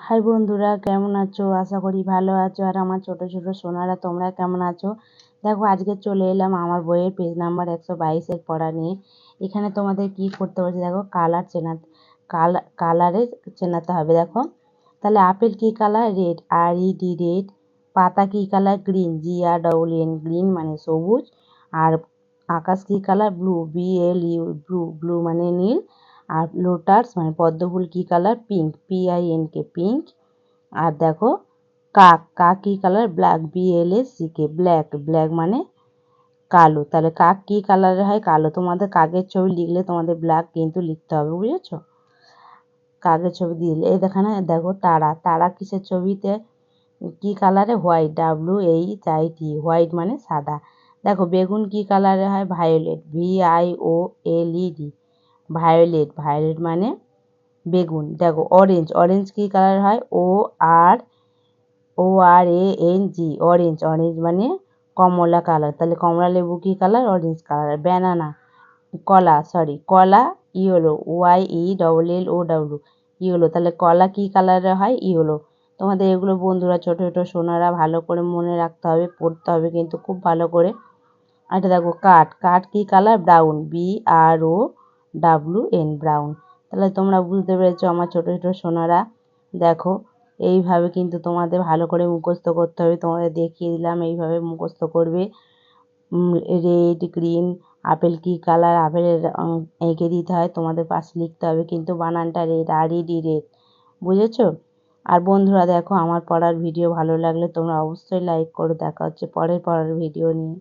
High বন্ধুরা, কেমন আছো? আশা করি ভালো আছো। আর আমার ছোট ছোট সোনারা, তোমরা কেমন আছো? দেখো, আজকে চলে এলাম আমার বইয়ের পেজ নাম্বার একশো বাইশের পড়া নিয়ে। এখানে তোমাদের কি করতে বলছে দেখো কালার চেনা কালার কালারে চেনাতে হবে, দেখো। তাহলে আপেল কি colour red R E D red পাতা কি colour green G R double N green মানে সবুজ। আর আকাশ কি colour blue B L U blue blue মানে নীল। আর লোটাস মানে পদ্মফুল কী colour pink P I N K pink আর দেখো কাক কাক কী colour black B L S C K black black মানে কালো। তাহলে কাক কী কালারের হয়? কালো। তোমাদের কাকের ছবি লিখলে তোমাদের ব্ল্যাক কিন্তু লিখতে হবে, বুঝেছ? কাকের ছবি দিলে এই দেখানে দেখো, তারা। তারা কিসের ছবিতে? কী কালারে white W H I T white মানে সাদা। দেখো, বেগুন কী কালারে হয়? Violet V I O L E D violet violet মানে বেগুন। দেখো অরেঞ্জ অরেঞ্জ কী কালার হয়? O R O R A N G orange orange মানে কমলা কালার তাহলে কমলা লেবু কী কালার অরেঞ্জ কালার ব্যানানা কলা সরি কলা yellow Y E double L O W yellow তাহলে কলা কী কালারের হয়? ইয়েলো তোমাদের এগুলো বন্ধুরা, ছোটো ছোটো সোনারা ভালো করে মনে রাখতে হবে, পড়তে হবে কিন্তু খুব ভালো করে। আর দেখো, কাঠ। কাঠ কী colour brown B R O W N brown তাহলে তোমরা বুঝতে পেরেছ আমার ছোটো ছোটো সোনারা। দেখো, এইভাবে কিন্তু তোমাদের ভালো করে মুখস্থ করতে হবে। তোমাদের দেখিয়ে দিলাম এইভাবে মুখস্থ করবে। রেড গ্রিন আপেল কী কালার আপেলের এঁকে দিতে হয়, তোমাদের পাশে লিখতে হবে। কিন্তু বানানটা রেড আর ইডি রেড বুঝেছ? আর বন্ধুরা, দেখো, আমার পড়ার ভিডিও ভালো লাগলে তোমরা অবশ্যই লাইক করো। দেখা হচ্ছে পরের পড়ার ভিডিও নিয়ে।